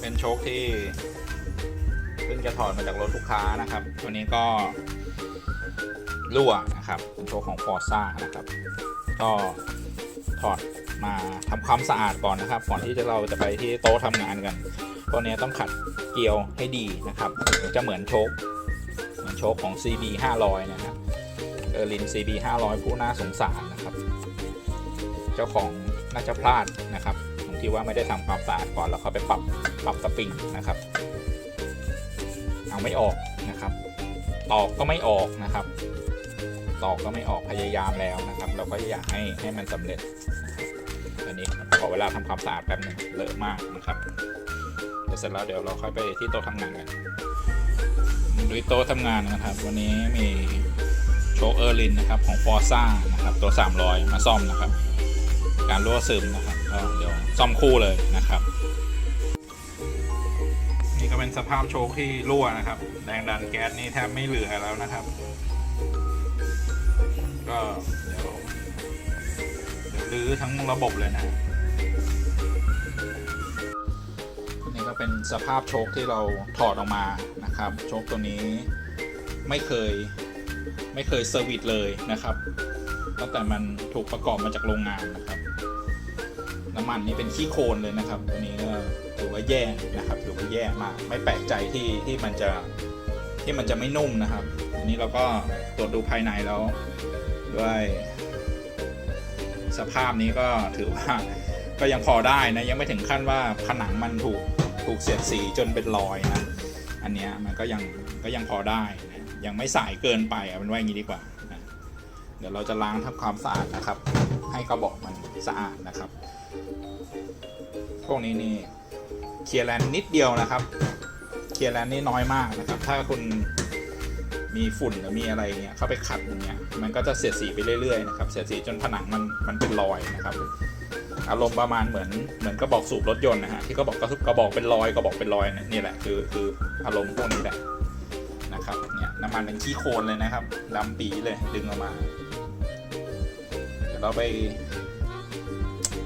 เป็นโชคที่เพิ่งจะถอดมาจากรถลูกค้านะครับ ตัวนี้ก็รั่วนะครับ เป็นโชคของฟอร์ซ่านะครับ ก็ถอดมาทำความสะอาดก่อนนะครับ ก่อนที่จะเราจะไปที่โต๊ะทำงานกัน ตัวนี้ต้องขัดเกลียวให้ดีนะครับจะเหมือนโชคเหมือนโชคของ CB 500นะครับเออริน CB 500ผู้น่าสงสารนะครับ เจ้าของน่าจะพลาดนะครับ ที่ว่าไม่ได้ทำความสะอาดก่อนแล้วเขาไปปรับปรับสปริงนะครับ เอาไม่ออกนะครับ ตอกก็ไม่ออกนะครับ ตอกก็ไม่ออกพยายามแล้วนะครับ เราก็อยากให้ให้มันสำเร็จอันนี้ขอเวลาทำความสะอาดแป๊บหนึงเลอะมากนะครับเดี๋ยวเสร็จแล้วเดี๋ยวเราค่อยไปที่โต๊ะทำงานกันดูที่โต๊ะทำงานนะครับ วันนี้มีโชเออร์ลินนะครับของฟอร์ซ่านะครับตัว 300 มาซ่อมนะครับ การรั่วซึมนะครับ ซ่อมคู่เลยนะครับ นี่ก็เป็นสภาพโชคที่รั่วนะครับ แรงดันแก๊สนี่แทบไม่เหลือแล้วนะครับ ก็เดี๋ยวเดี๋ยวรื้อทั้งระบบเลยนะนี่ก็เป็นสภาพโชคที่เราถอดออกมานะครับ โชคตัวนี้ไม่เคยไม่เคยเซอร์วิสเลยนะครับตั้งแต่มันถูกประกอบมาจากโรงงานนะครับ น้ำมันนี่เป็นขี้โคลนเลยนะครับตัวนี้ก็ถือว่าแย่นะครับถือว่าแย่มาก ไม่แปลกใจที่ที่มันจะที่มันจะไม่นุ่มนะครับอันนี้เราก็ตรวจดูภายในแล้ว ด้วย สภาพนี้ก็ถือว่าก็ยังพอได้นะยังไม่ถึงขั้นว่าผนังมันถูกถูกเสียดสีจนเป็นรอยนะอันเนี้ยมันก็ยังก็ยังพอได้นะยังไม่สายเกินไปเอาเป็นว่าอย่างนี้ดีกว่านะเดี๋ยวเราจะล้างทำความสะอาดนะครับ ให้กระบอกมันสะอาดนะครับ พวกนี้นี่เคลียร์แลนด์นิดเดียวนะครับ เคลียร์แลนด์นี่น้อยมากนะครับ ถ้าคุณมีฝุ่นหรือมีอะไรเงี้ยเข้าไปขัดอย่างเงี้ยมันก็จะเสียดสีไปเรื่อยๆนะครับเสียดสีจนผนังมันมันเป็นรอยนะครับอารมณ์ประมาณเหมือนเหมือนกระบอกสูบรถยนต์นะฮะที่กระบอกกระกระบอกเป็นรอยกระบอกเป็นรอยนะนี่แหละคือคืออารมณ์พวกนี้แหละนะครับเนี่ยน้ำมันเป็นขี้โคลนเลยนะครับดำปีเลยดึงออกมาเดี๋ยวเราไป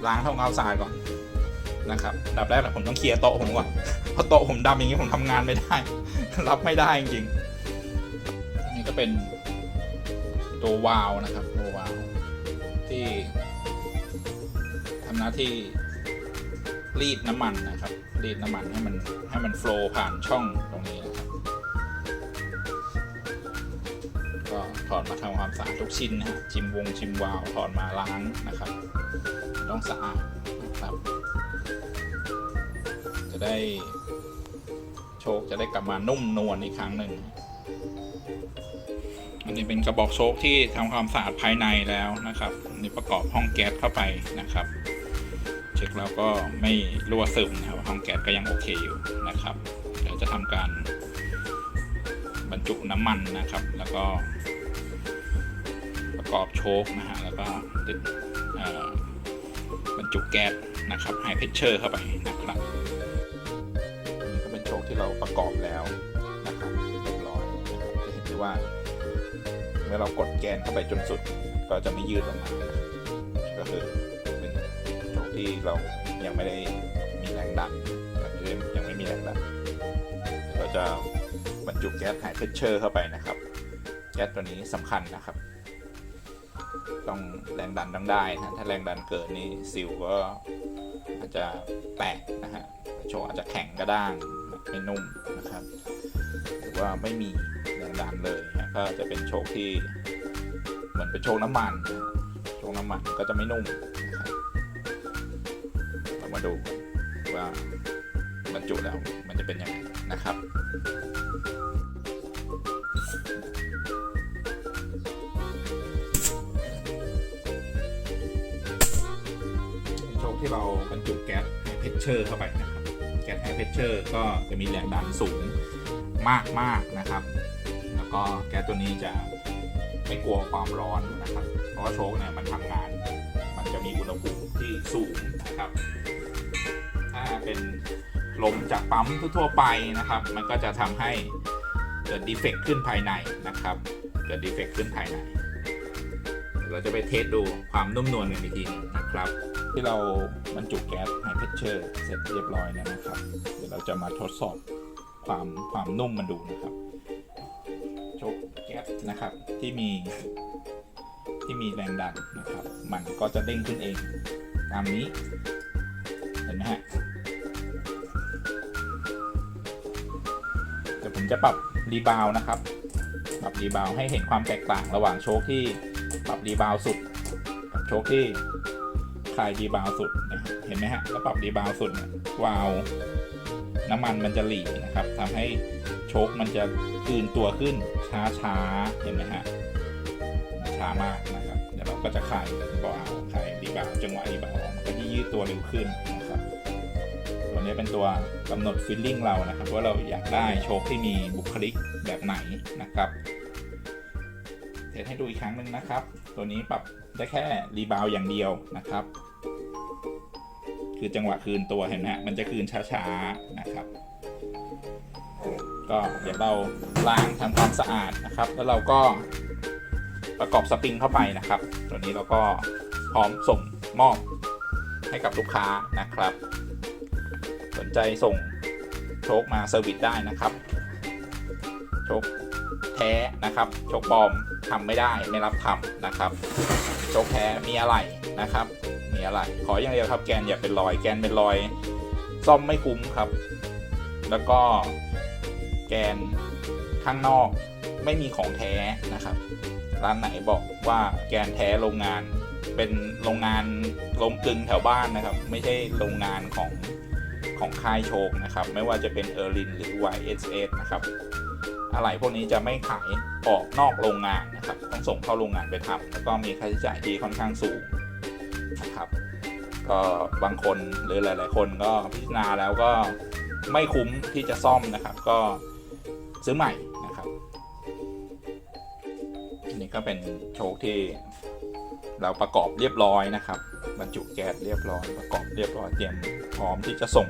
ล้างทำความสะอาดก่อน นะครับดับแรกนะผมต้องเคลียร์โต๊ะผมก่อนเพราะโต๊ะผมดำอย่างนี้ผมทำงานไม่ได้ รับไม่ได้จริงๆอันนี้ก็เป็นตัววาล์วนะครับตัววาล์วที่ทำหน้าที่รีดน้ำมันนะครับ รีดน้ำมันให้มันให้มันโฟลว์ผ่านช่องตรงนี้นะครับ ก็ถอดมาทำความสะอาดทุกชิ้นนะฮะชิมวงชิมวาล์วถอดมาล้างนะครับ ต้องสะอาดนะครับ ได้โชคจะได้กลับมานุ่มนวลอีกครั้งหนึ่ง อันนี้เป็นกระบอกโชคที่ทำความสะอาดภายในแล้วนะครับอันนี่ประกอบห้องแก๊สเข้าไปนะครับ เช็คแล้วก็ไม่รั่วซึมนะครับห้องแก๊สก็ยังโอเคอยู่นะครับ เดี๋ยวจะทำการบรรจุน้ำมันนะครับ แล้วก็ประกอบโชคนะฮะแล้วก็ติดบรรจุแก๊สนะครับไฮเพชเชอร์เข้าไปนะครับ เราประกอบแล้วนะครับเรียบร้อยนะครับจะเห็นได้ว่า เมื่อเรากดแกนเข้าไปจนสุด ก็จะไม่ยืดออกมา ก็คือเป็นโชคที่เรายังไม่ได้มีแรงดันยังไม่มีแรงดันเราจะบรรจุแก๊สไฮเพชเชอร์เข้าไปนะครับ แก๊สตัวนี้สำคัญนะครับ ต้องแรงดันต้องได้นะถ้าแรงดันเกินนี่ซิลก็อาจจะแตกนะฮะโชว์อาจจะแข็งกระด้าง ไม่นุ่มนะครับหรือว่าไม่มีแรงดันเลยนะก็จะเป็นโชคที่เหมือนเป็นโชคน้ำมัน โชคน้ำมันก็จะไม่นุ่มนะครับเรามาดูว่าบรรจุแล้วมันจะเป็นยังไงนะครับเป็นโชคที่เราบรรจุแก๊สไฮเพชเชอร์เข้าไปนะ เพชเชอร์ก็จะมีแรงดันสูงมากมากๆนะครับ แล้วก็แก๊สตัวนี้จะไม่กลัวความร้อนนะครับ เพราะว่าโชคเนี่ยมันทำงาน มันจะมีอุณหภูมิที่สูงนะครับ ถ้าเป็นลมจากปั๊มทั่วไปนะครับ มันก็จะทำให้เกิดดีเฟกต์ขึ้นภายในนะครับ เกิดดีเฟกต์ขึ้นภายใน เราจะไปเทสดูความนุ่มนวลกันอีกทีหนึงนะครับ ที่เราบรรจุแก๊สไฮเพชเชอร์เสร็จเรียบร้อยแล้วนะครับ จะมาทดสอบความความนุ่มมันดูนะครับโชคแก๊สนะครับที่มีที่มีแรงดันนะครับ มันก็จะเด้งขึ้นเองตามนี้เห็นไหมฮะเดี๋ยวผมจะปรับรีบาวนะครับ ปรับรีบาวให้เห็นความแตกต่างระหว่างโชคที่ปรับรีบาวสุดกับโชคที่คลายรีบาวสุดเห็นไหมฮะแล้วปรับรีบาวสุดวาว น้ำมันมันจะหลีนะครับทำให้โชคมันจะคืนตัวขึ้นช้าช้าเห็นไหมฮะช้ามากนะครับเดี๋ยวเราก็จะคลายบาคลายรีบาจังหวะรีบาวมันก็จะยืดตัวเร็วขึ้นนะครับตัวนี้เป็นตัวกำหนดฟิลลิ่งเรานะครับว่าเราอยากได้โชคที่มีบุคลิกแบบไหนนะครับเทสให้ดูอีกครั้งหนึ่งนะครับ ตัวนี้ปรับได้แค่รีบาวอย่างเดียวนะครับ คือจังหวะคืนตัวเห็นไหมฮะมันจะคืนช้าๆนะครับ ก็เดี๋ยวเราล้างทำความสะอาดนะครับ แล้วเราก็ประกอบสปริงเข้าไปนะครับ ตัวนี้เราก็พร้อมส่งมอบให้กับลูกค้านะครับ สนใจส่งโชคมาเซอร์วิสได้นะครับ โชคแท้นะครับ โชคปลอมทำไม่ได้ไม่รับทำนะครับ โชคแท้มีอะไรนะครับ มีอะไรขออย่างเดียวครับแกนอย่าเป็นรอยแกนเป็นรอยซ่อมไม่คุ้มครับ แล้วก็แกนข้างนอกไม่มีของแท้นะครับ ร้านไหนบอกว่าแกนแท้โรงงานเป็นโรงงานลมกลึงแถวบ้านนะครับ ไม่ใช่โรงงานของของค่ายโชคนะครับ ไม่ว่าจะเป็นเออร์ลินหรือ YSS นะครับอะไรพวกนี้จะไม่ขายออกนอกโรงงานนะครับ ต้องส่งเข้าโรงงานไปทำแล้วก็มีค่าใช้จ่ายที่ค่อนข้างสูง นะครับ ก็บางคนหรือหลาย ๆ คนก็พิจารณาแล้วก็ไม่คุ้มที่จะซ่อมนะครับ ก็ซื้อใหม่นะครับอันนี้ก็เป็นโชคที่เราประกอบเรียบร้อยนะครับ บรรจุแก๊สเรียบร้อยประกอบเรียบร้อยเตรียมพร้อมที่จะส่ง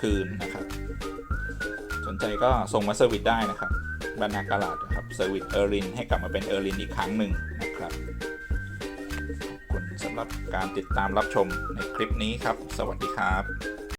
คืนนะครับ สนใจก็ส่งมาเซอร์วิสได้นะครับบรรณากาลาดนะครับเซอร์วิสเออร์ลินให้กลับมาเป็นเออร์ลินอีกครั้งหนึ่ง สำหรับการติดตามรับชมในคลิปนี้ครับ สวัสดีครับ